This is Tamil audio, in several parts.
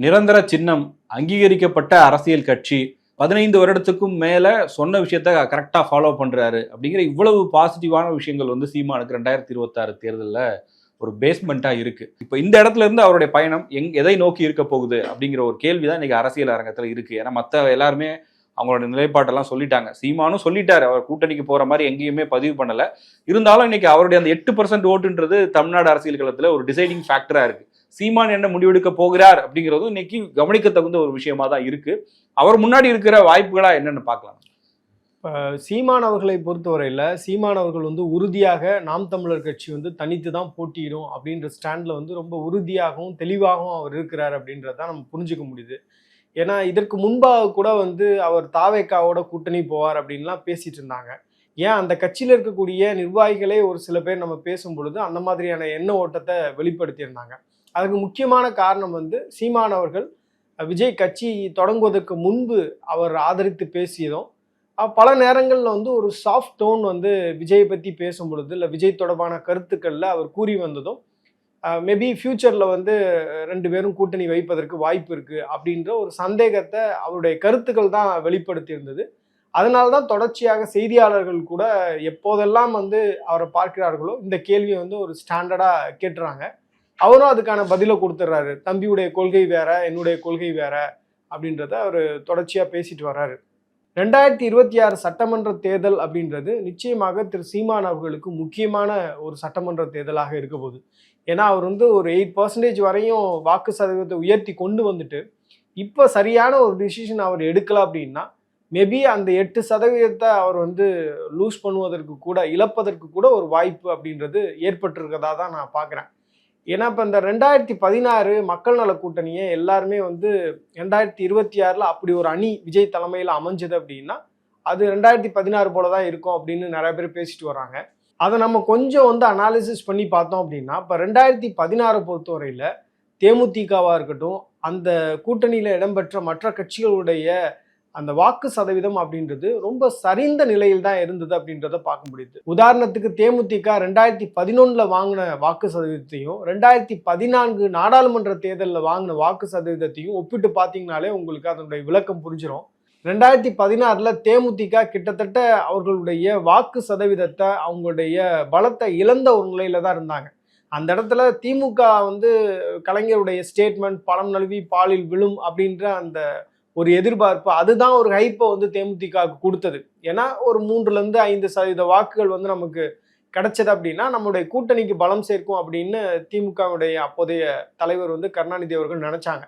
நிரந்தர சின்னம் அங்கீகரிக்கப்பட்ட அரசியல் கட்சி பதினைந்து வருடத்துக்கும் மேலே சொன்ன விஷயத்த கரெக்டாக ஃபாலோ பண்ணுறாரு அப்படிங்கிற இவ்வளவு பாசிட்டிவான விஷயங்கள் வந்து சீமானுக்கு ரெண்டாயிரத்தி இருபத்தாறு தேர்தலில் ஒரு பேஸ்மெண்ட்டாக இருக்குது இப்போ இந்த இடத்துல இருந்து அவருடைய பயணம் எங் எதை நோக்கி இருக்க போகுது அப்படிங்கிற ஒரு கேள்வி தான் இன்றைக்கி அரசியல் அரங்கத்தில் இருக்குது ஏன்னா மற்ற எல்லாருமே அவங்களோட நிலைப்பாட்டெல்லாம் சொல்லிட்டாங்க. சீமானும் சொல்லிட்டாரு. அவர் கூட்டணிக்கு போகிற மாதிரி எங்கேயுமே பதிவு பண்ணலை. இருந்தாலும் இன்னைக்கு அவருடைய அந்த எட்டு பர்சன்ட் ஓட்டுன்றது தமிழ்நாடு அரசியல் களத்தில் ஒரு டிசைடிங் ஃபேக்டராக இருக்குது சீமான் என்ன முடிவெடுக்க போகிறார் அப்படிங்கிறதும் இன்னைக்கு கவனிக்க தகுந்த ஒரு விஷயமா தான் இருக்கு. அவர் முன்னாடி இருக்கிற வாய்ப்புகளா என்னன்னு பார்க்கலாம். இப்போ சீமான் அவர்களை பொறுத்தவரையில் சீமான் அவர்கள் வந்து உறுதியாக நாம் தமிழர் கட்சி வந்து தனித்து தான் போட்டியிடும் அப்படின்ற ஸ்டாண்டில் வந்து ரொம்ப உறுதியாகவும் தெளிவாகவும் அவர் இருக்கிறார் அப்படின்றத நம்ம புரிஞ்சுக்க முடியுது. ஏன்னா இதற்கு முன்பாக கூட வந்து அவர் தாவேக்காவோட கூட்டணி போவார் அப்படின்லாம் பேசிட்டு இருந்தாங்க. ஏன்? அந்த கட்சியில் இருக்கக்கூடிய நிர்வாகிகளே ஒரு சில பேர் நம்ம பேசும் பொழுது அந்த மாதிரியான எண்ண ஓட்டத்தை வெளிப்படுத்தியிருந்தாங்க. அதுக்கு முக்கியமான காரணம் வந்து சீமான் அவர்கள் விஜய் கட்சி தொடங்குவதற்கு முன்பு அவர் ஆதரித்து பேசியதும் பல நேரங்களில் வந்து ஒரு சாஃப்ட் டோன் வந்து விஜயை பற்றி பேசும் பொழுது இல்லை விஜய் தொடர்பான கருத்துக்களில் அவர் கூறி வந்ததும் மேபி ஃப்யூச்சரில் வந்து ரெண்டு பேரும் கூட்டணி வைப்பதற்கு வாய்ப்பு இருக்குது அப்படின்ற ஒரு சந்தேகத்தை அவருடைய கருத்துக்கள் தான் வெளிப்படுத்தி இருந்தது. அதனால தான் தொடர்ச்சியாக செய்தியாளர்கள் கூட எப்போதெல்லாம் வந்து அவரை பார்க்கிறார்களோ இந்த கேள்வியை வந்து ஒரு ஸ்டாண்டர்டாக கேட்டுறாங்க. அவரும் அதுக்கான பதிலை கொடுத்துட்றாரு தம்பியுடைய கொள்கை வேற என்னுடைய கொள்கை வேற அப்படின்றத அவர் தொடர்ச்சியாக பேசிட்டு வர்றாரு. ரெண்டாயிரத்தி இருபத்தி ஆறு சட்டமன்ற தேர்தல் அப்படின்றது நிச்சயமாக திரு சீமான் அவர்களுக்கு முக்கியமான ஒரு சட்டமன்ற தேர்தலாக இருக்க போகுது. ஏன்னா அவர் வந்து ஒரு எயிட் பர்சன்டேஜ் வரையும் வாக்கு சதவீதத்தை உயர்த்தி கொண்டு வந்துட்டு இப்போ சரியான ஒரு டிசிஷன் அவர் எடுக்கல அப்படின்னா மேபி அந்த எட்டு சதவீதத்தை அவர் வந்து லூஸ் பண்ணுவதற்கு கூட இழப்பதற்கு கூட ஒரு வாய்ப்பு அப்படின்றது ஏற்பட்டிருக்கதா தான் நான் பார்க்குறேன். ஏன்னா இப்போ இந்த ரெண்டாயிரத்தி பதினாறு மக்கள் நல கூட்டணியை எல்லாருமே வந்து ரெண்டாயிரத்தி இருபத்தி ஆறில் அப்படி ஒரு அணி விஜய் தலைமையில் அமைஞ்சது அப்படின்னா அது ரெண்டாயிரத்தி பதினாறு போல தான் இருக்கும் அப்படின்னு நிறைய பேர் பேசிட்டு வராங்க. அதை நம்ம கொஞ்சம் வந்து அனாலிசிஸ் பண்ணி பார்த்தோம் அப்படின்னா இப்போ ரெண்டாயிரத்தி பதினாறு பொறுத்தவரையில் தேமுதிகவாக இருக்கட்டும் அந்த கூட்டணியில் இடம்பெற்ற மற்ற கட்சிகளுடைய அந்த வாக்கு சதவீதம் அப்படின்றது ரொம்ப சரிந்த நிலையில் தான் இருந்தது அப்படின்றத பார்க்க முடியுது. உதாரணத்துக்கு தேமுதிக ரெண்டாயிரத்தி பதினொன்னுல வாங்கின வாக்கு சதவீதத்தையும் ரெண்டாயிரத்தி பதினான்கு நாடாளுமன்ற தேர்தலில் வாங்கின வாக்கு சதவீதத்தையும் ஒப்பிட்டு பார்த்தீங்கனாலே உங்களுக்கு அதனுடைய விளக்கம் புரிஞ்சிடும் ரெண்டாயிரத்தி பதினாறுல தேமுதிக கிட்டத்தட்ட அவர்களுடைய வாக்கு சதவீதத்தை அவங்களுடைய பலத்தை இழந்த ஒரு நிலையில தான் இருந்தாங்க. அந்த இடத்துல திமுக வந்து கலைஞருடைய ஸ்டேட்மெண்ட் பலம் நழுவி பாலில் விழும் அப்படின்ற அந்த ஒரு எதிர்பார்ப்பு அதுதான் ஒரு ஹைப்பை வந்து தேமுதிகவுக்கு கொடுத்தது. ஏன்னா ஒரு மூன்றுலேருந்து ஐந்து சதவீத வாக்குகள் வந்து நமக்கு கிடைச்சது அப்படின்னா நம்முடைய கூட்டணிக்கு பலம் சேர்க்கும் அப்படின்னு திமுகவுடைய அப்போதைய தலைவர் வந்து கருணாநிதி அவர்கள் நினைச்சாங்க.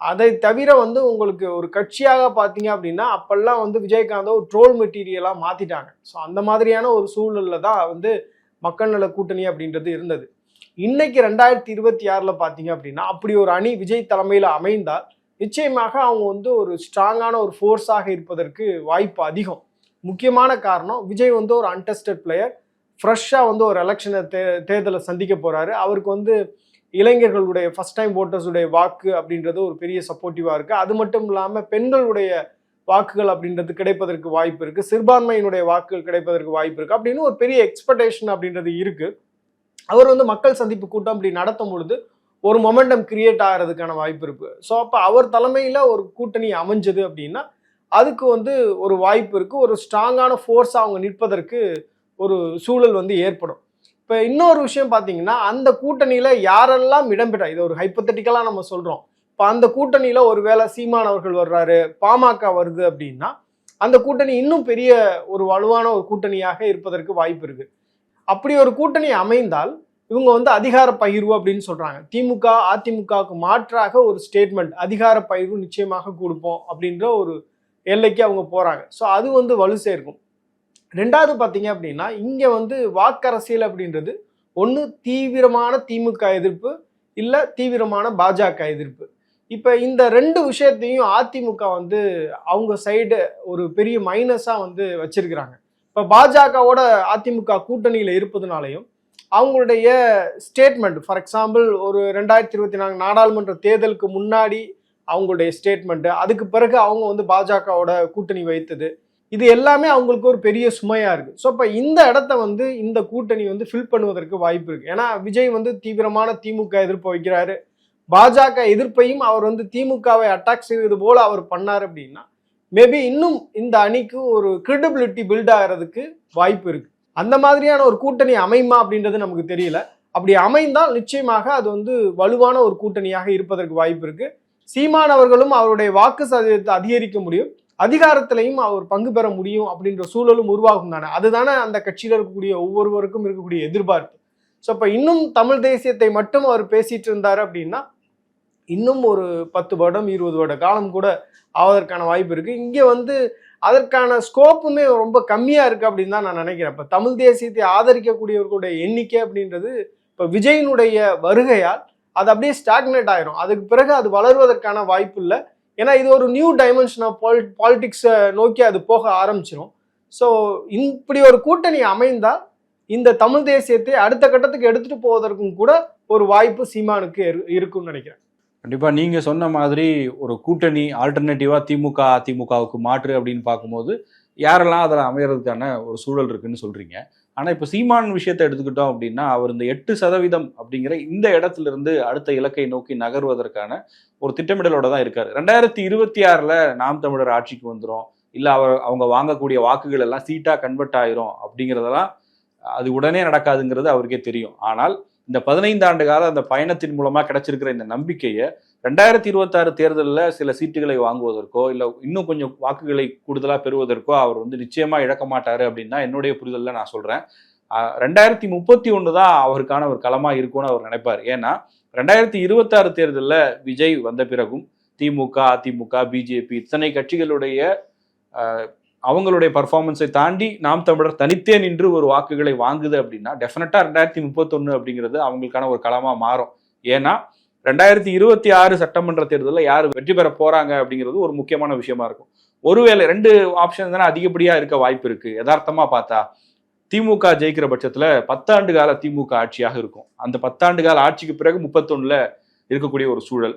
அதை தவிர வந்து உங்களுக்கு ஒரு கட்சியாக பார்த்தீங்க அப்படின்னா அப்பெல்லாம் வந்து விஜயகாந்தை ஒரு ட்ரோல் மெட்டீரியலாக மாற்றிட்டாங்க ஸோ அந்த மாதிரியான ஒரு சூழலில் தான் வந்து மக்கள் நல கூட்டணி அப்படின்றது இருந்தது. இன்னைக்கு ரெண்டாயிரத்தி இருபத்தி ஆறில் பார்த்தீங்க அப்படின்னா அப்படி ஒரு அணி விஜய் தலைமையில் அமைந்தால் நிச்சயமாக அவங்க வந்து ஒரு ஸ்ட்ராங்கான ஒரு ஃபோர்ஸாக இருப்பதற்கு வாய்ப்பு அதிகம். முக்கியமான காரணம் விஜய் வந்து ஒரு அன்டெஸ்டட் பிளேயர் ஃப்ரெஷ்ஷாக வந்து ஒரு எலெக்ஷனை தே தேர்தலை சந்திக்க போகிறாரு அவருக்கு வந்து இளைஞர்களுடைய ஃபஸ்ட் டைம் ஓட்டர்ஸுடைய வாக்கு அப்படின்றது ஒரு பெரிய சப்போர்ட்டிவாக இருக்குது அது மட்டும் இல்லாமல் பெண்களுடைய வாக்குகள் அப்படின்றது கிடைப்பதற்கு வாய்ப்பு இருக்குது சிறுபான்மையினுடைய வாக்குகள் கிடைப்பதற்கு வாய்ப்பு இருக்குது அப்படின்னு ஒரு பெரிய எக்ஸ்பெக்டேஷன் அப்படின்றது இருக்குது அவர் வந்து மக்கள் சந்திப்பு கூட்டம் அப்படி நடத்தும் பொழுது ஒரு மொமெண்டம் கிரியேட் ஆகிறதுக்கான வாய்ப்பு இருக்கு. ஸோ அப்போ அவர் தலைமையில் ஒரு கூட்டணி அமைஞ்சது அப்படின்னா அதுக்கு வந்து ஒரு வாய்ப்பு இருக்குது ஒரு ஸ்ட்ராங்கான ஃபோர்ஸாக அவங்க நிற்பதற்கு ஒரு சூழல் வந்து ஏற்படும். இப்போ இன்னொரு விஷயம் பார்த்தீங்கன்னா அந்த கூட்டணியில் யாரெல்லாம் இடம்பெற்றா இது ஒரு ஹைப்பத்தட்டிக்கலாக நம்ம சொல்கிறோம் இப்போ அந்த கூட்டணியில் ஒருவேளை சீமான் அவர்கள் வர்றாரு பாமக வருது அப்படின்னா அந்த கூட்டணி இன்னும் பெரிய ஒரு வலுவான ஒரு கூட்டணியாக இருப்பதற்கு வாய்ப்பு இருக்குது அப்படி ஒரு கூட்டணி அமைந்தால் இவங்க வந்து அதிகார பகிர்வு அப்படின்னு சொல்றாங்க. திமுக அதிமுகவுக்கு மாற்றாக ஒரு ஸ்டேட்மெண்ட் அதிகார பகிர்வு நிச்சயமாக கொடுப்போம் அப்படின்ற ஒரு எல்லைக்கு அவங்க போறாங்க. ஸோ அது வந்து வலு சேர்க்கும். ரெண்டாவது பார்த்தீங்க அப்படின்னா இங்க வந்து வாக்கரசியல் அப்படின்றது ஒன்று தீவிரமான திமுக எதிர்ப்பு இல்லை தீவிரமான பாஜக எதிர்ப்பு. இப்போ இந்த ரெண்டு விஷயத்தையும் அதிமுக வந்து அவங்க சைடு ஒரு பெரிய மைனஸாக வந்து வச்சிருக்கிறாங்க. இப்போ பாஜகவோட அதிமுக கூட்டணியில் இருப்பதுனாலையும் அவங்களுடைய ஸ்டேட்மெண்ட் ஃபார் எக்ஸாம்பிள் ஒரு ரெண்டாயிரத்தி இருபத்தி நான்கு நாடாளுமன்ற தேர்தலுக்கு முன்னாடி அவங்களுடைய ஸ்டேட்மெண்ட்டு அதுக்கு பிறகு அவங்க வந்து பாஜகவோட கூட்டணி வைத்தது. இது எல்லாமே அவங்களுக்கு ஒரு பெரிய சுமையாக இருக்குது ஸோ இப்போ இந்த இடத்த வந்து இந்த கூட்டணி வந்து ஃபில் பண்ணுவதற்கு வாய்ப்பு இருக்குது ஏன்னா விஜய் வந்து தீவிரமான திமுக எதிர்ப்பு வைக்கிறாரு. பாஜக எதிர்ப்பையும் அவர் வந்து திமுகவை அட்டாக் செய்வது போல் அவர் பண்ணார் அப்படின்னா மேபி இன்னும் இந்த அணிக்கு ஒரு கிரெடிபிலிட்டி பில்ட் ஆகிறதுக்கு வாய்ப்பு இருக்குது அந்த மாதிரியான ஒரு கூட்டணி அமையுமா அப்படின்றது நமக்கு தெரியல. அப்படி அமைந்தால் நிச்சயமாக அது வந்து வலுவான ஒரு கூட்டணியாக இருப்பதற்கு வாய்ப்பு இருக்கு. சீமான் அவர்களும் அவருடைய வாக்கு சதவீதத்தை அதிகரிக்க முடியும். அதிகாரத்திலையும் அவர் பங்கு பெற முடியும் அப்படின்ற சூழலும் உருவாகும் தானே. அதுதானே அந்த கட்சியில் இருக்கக்கூடிய ஒவ்வொருவருக்கும் இருக்கக்கூடிய எதிர்பார்ப்பு. ஸோ இப்போ இன்னும் தமிழ் தேசியத்தை மட்டும் அவர் பேசிட்டு இருந்தார் அப்படின்னா இன்னும் ஒரு பத்து வருடம் இருபது வருட காலம் கூட ஆவதற்கான வாய்ப்பு இருக்கு. இங்கே வந்து அதற்கான ஸ்கோப்புமே ரொம்ப கம்மியாக இருக்குது அப்படின்னு தான் நான் நினைக்கிறேன். இப்போ தமிழ் தேசியத்தை ஆதரிக்கக்கூடியவர்களுடைய எண்ணிக்கை அப்படின்றது இப்போ விஜயினுடைய வருகையால் அது அப்படியே ஸ்டாக்னேட் ஆயிரும். அதுக்கு பிறகு அது வளருவதற்கான வாய்ப்பு இல்லை. ஏன்னா இது ஒரு நியூ டைமென்ஷன் ஆஃப் பால் பாலிடிக்ஸை நோக்கி அது போக ஆரம்பிச்சிடும் ஸோ இப்படி ஒரு கூட்டணி அமைந்தால் இந்த தமிழ் தேசியத்தை அடுத்த கட்டத்துக்கு எடுத்துகிட்டு போவதற்கும் கூட ஒரு வாய்ப்பு சீமானுக்கு இரு- இருக்கும்னு நினைக்கிறேன். கண்டிப்பாக நீங்கள் சொன்ன மாதிரி ஒரு கூட்டணி ஆல்டர்னேட்டிவாக திமுக அதிமுகவுக்கு மாற்று அப்படின்னு பார்க்கும்போது யாரெல்லாம் அதில் அமையறதுக்கான ஒரு சூழல் இருக்குன்னு சொல்கிறீங்க ஆனால் இப்போ சீமான் விஷயத்தை எடுத்துக்கிட்டோம் அப்படின்னா அவர் இந்த எட்டு சதவீதம் அப்படிங்கிற இந்த இடத்துல இருந்து அடுத்த இலக்கை நோக்கி நகர்வதற்கான ஒரு திட்டமிடலோட தான் இருக்கார். ரெண்டாயிரத்தி இருபத்தி ஆறில் நாம் தமிழர் ஆட்சிக்கு வந்துடும் இல்லை அவர் அவங்க வாங்கக்கூடிய வாக்குகள் எல்லாம் சீட்டாக கன்வெர்ட் ஆயிரும் அப்படிங்கிறதெல்லாம் அது உடனே நடக்காதுங்கிறது அவருக்கே தெரியும். ஆனால் இந்த பதினைந்து ஆண்டு கால அந்த பயணத்தின் மூலமா கிடைச்சிருக்கிற இந்த நம்பிக்கையை ரெண்டாயிரத்தி இருபத்தாறு தேர்தலில் சில சீட்டுகளை வாங்குவதற்கோ இல்லை இன்னும் கொஞ்சம் வாக்குகளை கூடுதலாக பெறுவதற்கோ அவர் வந்து நிச்சயமாக இழக்க மாட்டார் அப்படின்னு தான் என்னுடைய புரிதலில் நான் சொல்கிறேன் ரெண்டாயிரத்தி முப்பத்தி ஒன்று தான் அவருக்கான ஒரு களமாக இருக்கும்னு அவர் நினைப்பார். ஏன்னா ரெண்டாயிரத்தி இருபத்தாறு தேர்தலில் விஜய் வந்த பிறகும் திமுக அதிமுக பிஜேபி இத்தனை கட்சிகளுடைய அவங்களுடைய பர்ஃபார்மன்ஸை தாண்டி நாம் தமிழர் தனித்தே நின்று ஒரு வாக்குகளை வாங்குது அப்படின்னா டெஃபினட்டாக ரெண்டாயிரத்தி முப்பத்தொன்று அப்படிங்கிறது அவங்களுக்கான ஒரு களமாக மாறும். ஏன்னா ரெண்டாயிரத்தி இருபத்தி ஆறு சட்டமன்ற தேர்தலில் யார் வெற்றி பெற போகிறாங்க அப்படிங்கிறது ஒரு முக்கியமான விஷயமா இருக்கும். ஒருவேளை ரெண்டு ஆப்ஷன் தானே அதிகப்படியாக இருக்க வாய்ப்பு இருக்குது யதார்த்தமாக பார்த்தா திமுக ஜெயிக்கிற பட்சத்தில் பத்தாண்டு கால திமுக ஆட்சியாக இருக்கும். அந்த பத்தாண்டு கால ஆட்சிக்கு பிறகு முப்பத்தொன்னில் இருக்கக்கூடிய ஒரு சூழல்.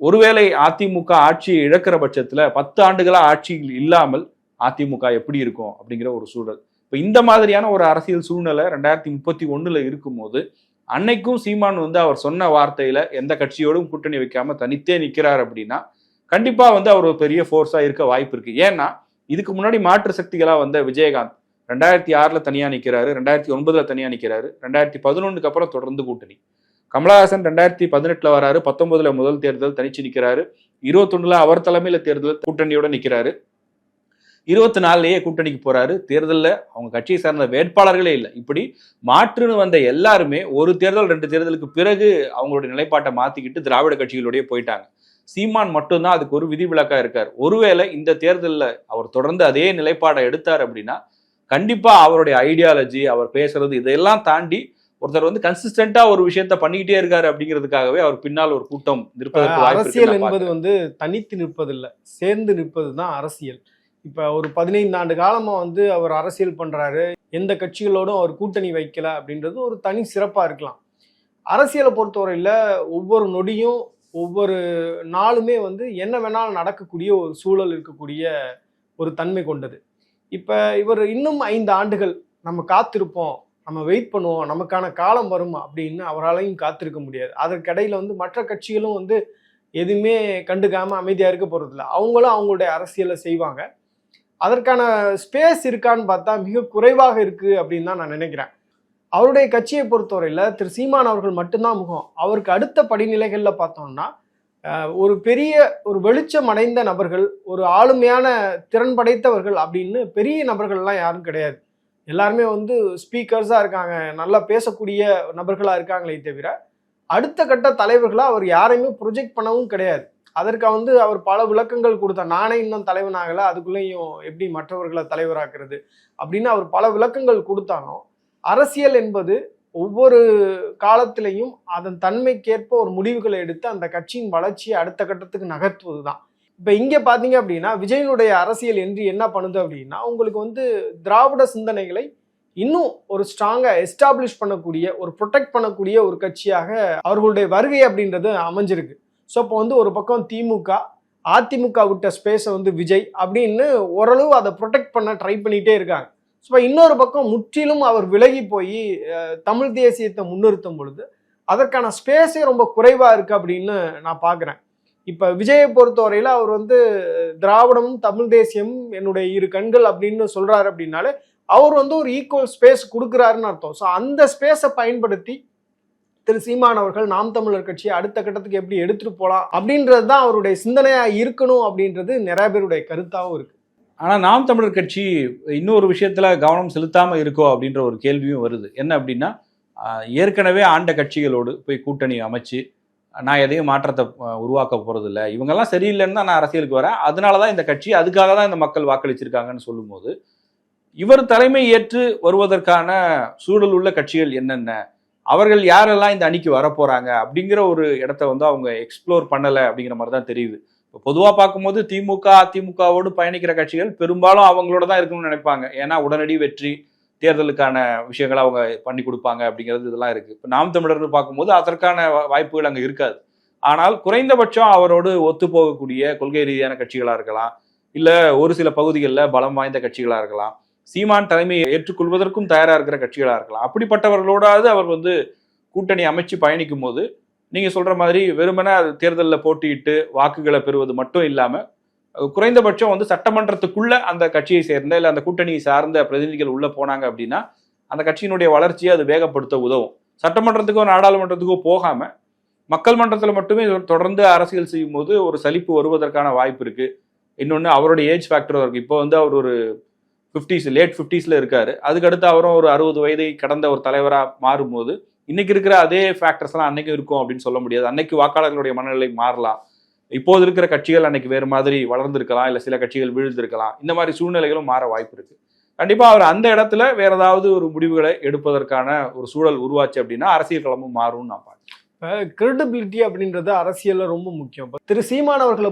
ஒருவேளை அதிமுக ஆட்சியை இழக்கிற பட்சத்தில் பத்து ஆண்டுகளாக ஆட்சியில் இல்லாமல் அதிமுக எப்படி இருக்கும் அப்படிங்கிற ஒரு சூழல். இப்போ இந்த மாதிரியான ஒரு அரசியல் சூழ்நிலை ரெண்டாயிரத்தி முப்பத்தி ஒன்றில் இருக்கும்போது அன்னைக்கும் சீமான் வந்து அவர் சொன்ன வார்த்தையில எந்த கட்சியோடும் கூட்டணி வைக்காம தனித்தே நிற்கிறார் அப்படின்னா கண்டிப்பாக வந்து அவர் ஒரு பெரிய ஃபோர்ஸாக இருக்க வாய்ப்பு இருக்கு. ஏன்னா இதுக்கு முன்னாடி மாற்று சக்திகளாக வந்த விஜயகாந்த் ரெண்டாயிரத்தி ஆறில் தனியாக நிற்கிறாரு ரெண்டாயிரத்தி ஒன்பதில் தனியாக நிற்கிறாரு ரெண்டாயிரத்தி பதினொன்றுக்கு அப்புறம் தொடர்ந்து கூட்டணி. கமலஹாசன் ரெண்டாயிரத்தி பதினெட்டில் வராரு பத்தொன்பதுல முதல் தேர்தல் தனிச்சு நிற்கிறாரு இருபத்தொன்னுல அவர் தலைமையில் தேர்தல் கூட்டணியோட நிற்கிறாரு இருபத்தி நாலுலயே கூட்டணிக்கு போறாரு. தேர்தல்ல அவங்க கட்சியை சார்ந்த வேட்பாளர்களே இல்லை. இப்படி மாற்றுன்னு வந்த எல்லாருமே ஒரு தேர்தல் ரெண்டு தேர்தலுக்கு பிறகு அவங்களுடைய நிலைப்பாட்டை மாத்திக்கிட்டு திராவிட கட்சிகளுடைய போயிட்டாங்க. சீமான் மட்டும்தான் அதுக்கு ஒரு விதிவிலக்கா இருக்கார். ஒருவேளை இந்த தேர்தல்ல அவர் தொடர்ந்து அதே நிலைப்பாடை எடுத்தார் அப்படின்னா கண்டிப்பா அவருடைய ஐடியாலஜி அவர் பேசுறது இதையெல்லாம் தாண்டி ஒருத்தர் வந்து கன்சிஸ்டன்டா ஒரு விஷயத்த பண்ணிக்கிட்டே இருக்காரு அப்படிங்கிறதுக்காகவே அவர் பின்னால் ஒரு கூட்டம் நிற்பதற்கு அரசியல் என்பது வந்து தனித்து நிற்பதில்ல சேர்ந்து நிற்பது தான் அரசியல். இப்போ ஒரு பதினைந்து ஆண்டு காலமாக வந்து அவர் அரசியல் பண்ணுறாரு எந்த கட்சிகளோடும் அவர் கூட்டணி வைக்கல அப்படின்றது ஒரு தனி சிறப்பாக இருக்கலாம். அரசியலை பொறுத்தவரையில் ஒவ்வொரு நொடியும் ஒவ்வொரு நாளுமே வந்து என்ன வேணாலும் நடக்கக்கூடிய ஒரு சூழல் இருக்கக்கூடிய ஒரு தன்மை கொண்டது. இப்போ இவர் இன்னும் ஐந்து ஆண்டுகள் நம்ம காத்திருப்போம் நம்ம வெயிட் பண்ணுவோம் நமக்கான காலம் வரும் அப்படின்னு அவராலையும் காத்திருக்க முடியாது. அதற்கிடையில் வந்து மற்ற கட்சிகளும் வந்து எதுவுமே கண்டுக்காமல் அமைதியாக இருக்க போகிறதில்ல அவங்களும் அவங்களுடைய அரசியலை செய்வாங்க. அதற்கான ஸ்பேஸ் இருக்கான்னு பார்த்தா மிக குறைவாக இருக்கு அப்படின்னு தான் நான் நினைக்கிறேன். அவருடைய கட்சியை பொறுத்தவரையில் திரு சீமான் அவர்கள் மட்டும்தான் முகம். அவருக்கு அடுத்த படிநிலைகளில் பார்த்தோம்னா ஒரு பெரிய ஒரு வெளிச்சம் அடைந்த நபர்கள் ஒரு ஆளுமையான திறன் படைத்தவர்கள் அப்படின்னு பெரிய நபர்கள்லாம் யாரும் கிடையாது. எல்லாருமே வந்து ஸ்பீக்கர்ஸாக இருக்காங்க நல்லா பேசக்கூடிய நபர்களாக இருக்காங்களே தவிர அடுத்த கட்ட தலைவர்களாக அவர் யாரையுமே ப்ரொஜெக்ட் பண்ணவும் கிடையாது. அதற்கு வந்து அவர் பல விளக்கங்கள் கொடுத்தார். நானே இன்னும் தலைவனாகல அதுக்குள்ளேயும் எப்படி மற்றவர்களை தலைவராக்குறது அப்படின்னு அவர் பல விளக்கங்கள் கொடுத்தாலும் அரசியல் என்பது ஒவ்வொரு காலத்திலையும் அதன் தன்மைக்கேற்ப ஒரு முடிவுகளை எடுத்து அந்த கட்சியின் வளர்ச்சியை அடுத்த கட்டத்துக்கு நகர்த்துவது தான் இப்போ இங்கே பார்த்தீங்க அப்படின்னா விஜயனுடைய அரசியல் என்று என்ன பண்ணுது அப்படின்னா உங்களுக்கு வந்து திராவிட சிந்தனைகளை இன்னும் ஒரு ஸ்ட்ராங்காக எஸ்டாப்ளிஷ் பண்ணக்கூடிய ஒரு ப்ரொடெக்ட் பண்ணக்கூடிய ஒரு கட்சியாக அவர்களுடைய வருகை அப்படின்றது அமைஞ்சிருக்கு. ஸோ இப்போ வந்து ஒரு பக்கம் திமுக அதிமுக விட்ட ஸ்பேஸை வந்து விஜய் அப்படின்னு ஓரளவு அதை ப்ரொடெக்ட் பண்ண ட்ரை பண்ணிகிட்டே இருக்காங்க. ஸோ இன்னொரு பக்கம் முற்றிலும் அவர் விலகி போய் தமிழ் தேசியத்தை முன்னிறுத்தும் பொழுது அதற்கான ஸ்பேஸே ரொம்ப குறைவாக இருக்குது அப்படின்னு நான் பார்க்குறேன் இப்போ விஜயை பொறுத்தவரையில் அவர் வந்து திராவிடமும் தமிழ் தேசியம் என்னுடைய இரு கண்கள் அப்படின்னு சொல்கிறாரு அப்படின்னாலே அவர் வந்து ஒரு ஈக்குவல் ஸ்பேஸ் கொடுக்குறாருன்னு அர்த்தம். ஸோ அந்த ஸ்பேஸை பயன்படுத்தி திரு சீமான் அவர்கள் நாம் தமிழர் கட்சியை அடுத்த கட்டத்துக்கு எப்படி எடுத்துட்டு போகலாம் அப்படின்றது தான் அவருடைய சிந்தனையா இருக்கணும் அப்படின்றது நிறைய பேருடைய கருத்தாகவும் இருக்கு. ஆனால் நாம் தமிழர் கட்சி இன்னொரு விஷயத்தில் கவனம் செலுத்தாமல் இருக்கோ அப்படின்ற ஒரு கேள்வியும் வருது. என்ன அப்படின்னா ஏற்கனவே ஆண்ட கட்சிகளோடு போய் கூட்டணி அமைச்சு நான் எதையும் மாற்றத்தை உருவாக்க போறதில்ல. இவங்கெல்லாம் சரியில்லைன்னு தான் நான் அரசியலுக்கு வரேன். அதனால தான் இந்த கட்சி அதுக்காக தான் இந்த மக்கள் வாக்களிச்சிருக்காங்கன்னு சொல்லும்போது இவர் தலைமை ஏற்று வருவதற்கான சூழல் உள்ள கட்சிகள் என்னென்ன? அவர்கள் யாரெல்லாம் இந்த அணிக்கு வரப்போறாங்க அப்படிங்கிற ஒரு இடத்த வந்து அவங்க எக்ஸ்ப்ளோர் பண்ணலை அப்படிங்கிற மாதிரி தான் தெரியுது. இப்போ பொதுவாக பார்க்கும்போது திமுக அதிமுகவோடு பயணிக்கிற கட்சிகள் பெரும்பாலும் அவங்களோட தான் இருக்கணும்னு நினைப்பாங்க. ஏன்னா உடனடி வெற்றி தேர்தலுக்கான விஷயங்களை அவங்க பண்ணி கொடுப்பாங்க அப்படிங்கிறது இதெல்லாம் இருக்குது இப்போ நாம் தமிழர்னு பார்க்கும்போது அதற்கான வா- வாய்ப்புகள் அங்கே இருக்காது. ஆனால் குறைந்தபட்சம் அவரோடு ஒத்து போகக்கூடிய கொள்கை ரீதியான கட்சிகளாக இருக்கலாம். இல்லை ஒரு சில பகுதிகளில் பலம் வாய்ந்த கட்சிகளாக இருக்கலாம். சீமான் தலைமையை ஏற்றுக்கொள்வதற்கும் தயாராக இருக்கிற கட்சிகளாக இருக்கலாம். அப்படிப்பட்டவர்களோடாவது அவர் வந்து கூட்டணி அமைச்சு பயணிக்கும் போது நீங்க சொல்ற மாதிரி வெறுமனே அது தேர்தலில் போட்டியிட்டு வாக்குகளை பெறுவது மட்டும் இல்லாம குறைந்தபட்சம் வந்து சட்டமன்றத்துக்குள்ள அந்த கட்சியை சேர்ந்த இல்லை அந்த கூட்டணியை சார்ந்த பிரதிநிதிகள் உள்ள போனாங்க அப்படின்னா அந்த கட்சியினுடைய வளர்ச்சியை அது வேகப்படுத்த உதவும். சட்டமன்றத்துக்கோ நாடாளுமன்றத்துக்கோ போகாம மக்கள் மன்றத்தில் மட்டுமே தொடர்ந்து அரசியல் செய்யும் போது ஒரு சலிப்பு வருவதற்கான வாய்ப்பு இருக்கு. இன்னொன்று அவருடைய ஏஜ் ஃபேக்டர் இருக்கு. இப்போ வந்து அவர் ஒரு ஃபிஃப்டிஸ் லேட் ஃபிஃப்டிஸில் இருக்காரு. அதுக்கடுத்து அவரும் ஒரு அறுபது வயதை கடந்த ஒரு தலைவராக மாறும்போது இன்னைக்கு இருக்கிற அதே ஃபேக்டர்ஸ்லாம் அன்னைக்கு இருக்கும் அப்படின்னு சொல்ல முடியாது. அன்னைக்கு வாக்காளர்களுடைய மனநிலை மாறலாம். இப்போது இருக்கிற கட்சிகள் அன்னைக்கு வேறு மாதிரி வளர்ந்துருக்கலாம் இல்லை சில கட்சிகள் வீழ்ந்திருக்கலாம். இந்த மாதிரி சூழ்நிலைகளும் மாற வாய்ப்பு இருக்கு. கண்டிப்பாக அவர் அந்த இடத்துல வேற ஏதாவது ஒரு முடிவுகளை எடுப்பதற்கான ஒரு சூழல் உருவாச்சு அப்படின்னா அரசியல் களமும் மாறும்னு நான் பார்க்கிறேன். கிரெடிபிலிட்டி அப்படின்றது அரசியலில் ரொம்ப முக்கியம். இப்போ திரு சீமான் அவர்களை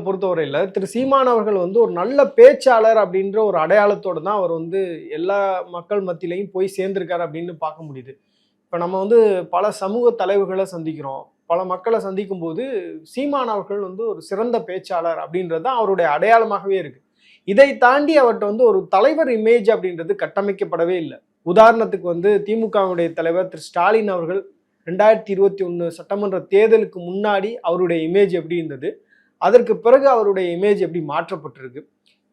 திரு சீமான் அவர்கள் வந்து ஒரு நல்ல பேச்சாளர் அப்படின்ற ஒரு அடையாளத்தோடு தான் அவர் வந்து எல்லா மக்கள் மத்தியிலையும் போய் சேர்ந்திருக்காரு அப்படின்னு பார்க்க முடியுது. இப்போ நம்ம வந்து பல சமூக தலைவர்களை சந்திக்கிறோம். பல மக்களை சந்திக்கும் போது சீமானவர்கள் வந்து ஒரு சிறந்த பேச்சாளர் அப்படின்றது தான் அவருடைய அடையாளமாகவே இருக்குது இதை தாண்டி அவர்கிட்ட வந்து ஒரு தலைவர் இமேஜ் அப்படின்றது கட்டமைக்கப்படவே இல்லை. உதாரணத்துக்கு வந்து திமுகவுடைய தலைவர் திரு ஸ்டாலின் அவர்கள் ரெண்டாயிரத்தி இருபத்தி ஒன்று சட்டமன்ற தேர்தலுக்கு முன்னாடி அவருடைய இமேஜ் எப்படி இருந்தது? அதற்கு பிறகு அவருடைய இமேஜ் எப்படி மாற்றப்பட்டிருக்கு?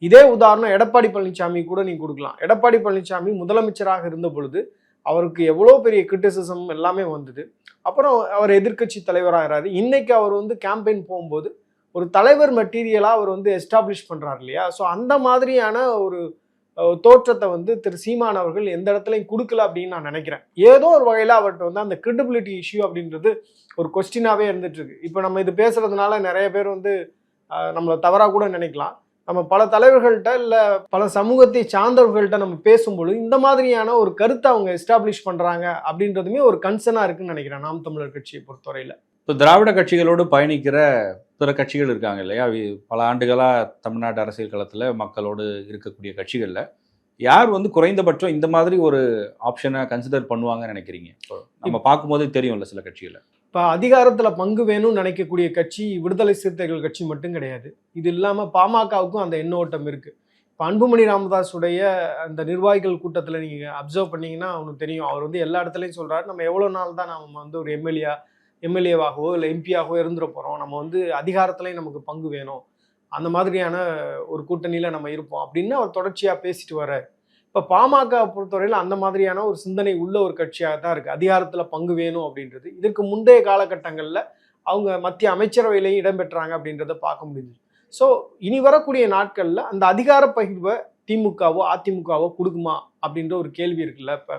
இதே உதாரணம் எடப்பாடி பழனிசாமி கூட நீங்கள் கொடுக்கலாம். எடப்பாடி பழனிசாமி முதலமைச்சராக இருந்த பொழுது அவருக்கு எவ்வளோ பெரிய கிரிட்டிசிசம் எல்லாமே வந்தது. அப்புறம் அவர் எதிர்க்கட்சி தலைவராகிறாரு இன்னைக்கு அவர் வந்து கேம்பெயின் போகும்போது ஒரு தலைவர் மெட்டீரியலாக அவர் வந்து எஸ்டாப்ளிஷ் பண்ணுறாரு இல்லையா? ஸோ அந்த மாதிரியான ஒரு தோற்றத்தை வந்து திரு சீமான் அவர்கள் எந்த இடத்துலையும் கொடுக்கல அப்படின்னு நான் நினைக்கிறேன். ஏதோ ஒரு வகையில் அவர்கிட்ட வந்து அந்த கிரெடிபிலிட்டி இஷ்யூ அப்படின்றது ஒரு கொஸ்டினாகவே இருந்துட்டு இருக்கு. இப்போ நம்ம இது பேசுறதுனால நிறைய பேர் வந்து நம்மளை தவறாக கூட நினைக்கலாம். நம்ம பல தலைவர்கள்ட்ட இல்லை பல சமூகத்தை சார்ந்தவர்கள்ட்ட நம்ம பேசும்பொழுது இந்த மாதிரியான ஒரு கருத்தை அவங்க எஸ்டாப்ளிஷ் பண்ணுறாங்க அப்படின்றதுமே ஒரு கன்சர்னாக இருக்குன்னு நினைக்கிறேன் நாம் தமிழர் கட்சியை பொறுத்தவரையில். இப்போ திராவிட கட்சிகளோடு பயணிக்கிற பிற கட்சிகள் இருக்காங்க இல்லையா? பல ஆண்டுகளாக தமிழ்நாட்டு அரசியல் களத்தில் மக்களோடு இருக்கக்கூடிய கட்சிகளில். யார் வந்து குறைந்தபட்சம் இந்த மாதிரி ஒரு ஆப்ஷனை கன்சிடர் பண்ணுவாங்கன்னு நினைக்கிறீங்க? நம்ம பார்க்கும்போதே தெரியும்ல சில கட்சிகளை. இப்போ அதிகாரத்தில் பங்கு வேணும்னு நினைக்கக்கூடிய கட்சி விடுதலை சிறுத்தைகள் கட்சி மட்டும் கிடையாது. இது இல்லாமல் பாமகவுக்கும் அந்த எண்ணோட்டம் இருக்கு. இப்போ அன்புமணி ராமதாஸுடைய அந்த நிர்வாகிகள் கூட்டத்தில் நீங்கள் அப்சர்வ் பண்ணீங்கன்னா அவனுக்கு தெரியும். அவர் வந்து எல்லா இடத்துலையும் சொல்றாரு. நம்ம எவ்வளோ நாள் தான் நம்ம வந்து ஒரு எம்எல்ஏ எம்எல்ஏவாகவோ இல்லை எம்பியாகவோ இருந்துட போகிறோம் நம்ம வந்து அதிகாரத்துலேயும் நமக்கு பங்கு வேணும். அந்த மாதிரியான ஒரு கூட்டணியில் நம்ம இருப்போம் அப்படின்னு அவர் தொடர்ச்சியாக பேசிட்டு வர இப்போ பாமக பொறுத்தவரையில் அந்த மாதிரியான ஒரு சிந்தனை உள்ள ஒரு கட்சியாக தான் இருக்குது அதிகாரத்தில் பங்கு வேணும் அப்படின்றது. இதற்கு முந்தைய காலகட்டங்களில் அவங்க மத்திய அமைச்சரவையிலையும் இடம்பெற்றாங்க அப்படின்றத பார்க்க முடியுது ஸோ இனி வரக்கூடிய நாட்களில் அந்த அதிகார பகிர்வை திமுகவோ அதிமுகவோ கொடுக்குமா அப்படின்ற ஒரு கேள்வி இருக்குல்ல. இப்போ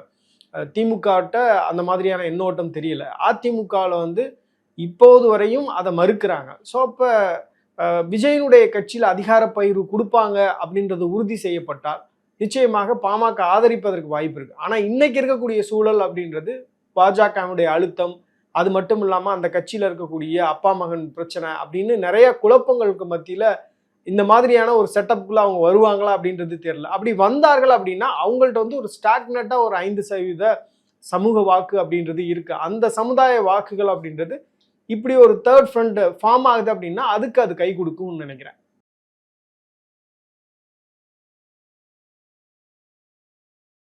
திமுகட்ட அந்த மாதிரியான எண்ணோட்டம் தெரியல. அதிமுகவில் வந்து இப்போது வரையும் அதை மறுக்கிறாங்க. ஸோ அப்போ விஜயனுடைய கட்சியில் அதிகார பயிர் கொடுப்பாங்க அப்படின்றது உறுதி செய்யப்பட்டால் நிச்சயமாக பாமக ஆதரிப்பதற்கு வாய்ப்பு இருக்குது ஆனால் இன்னைக்கு இருக்கக்கூடிய சூழல் அப்படின்றது பாஜகவுடைய அழுத்தம் அது மட்டும் இல்லாமல் அந்த கட்சியில் இருக்கக்கூடிய அப்பா மகன் பிரச்சனை அப்படின்னு நிறைய குழப்பங்களுக்கு மத்தியில் இந்த மாதிரியான ஒரு செட்டப்புக்குள்ள அவங்க வருவாங்களா அப்படின்றது தெரியல. அப்படி வந்தார்கள் அப்படின்னா அவங்கள்ட்ட வந்து ஒரு ஸ்டாக்னட்டாக ஒரு ஐந்து சதவீத சமூக வாக்கு அப்படின்றது இருக்கு. அந்த சமுதாய வாக்குகள் அப்படின்றது இப்படி ஒரு தேர்ட் ஃப்ரண்ட் ஃபார்ம் ஆகுது அப்படின்னா அதுக்கு அது கை கொடுக்கும்னு நினைக்கிறேன்.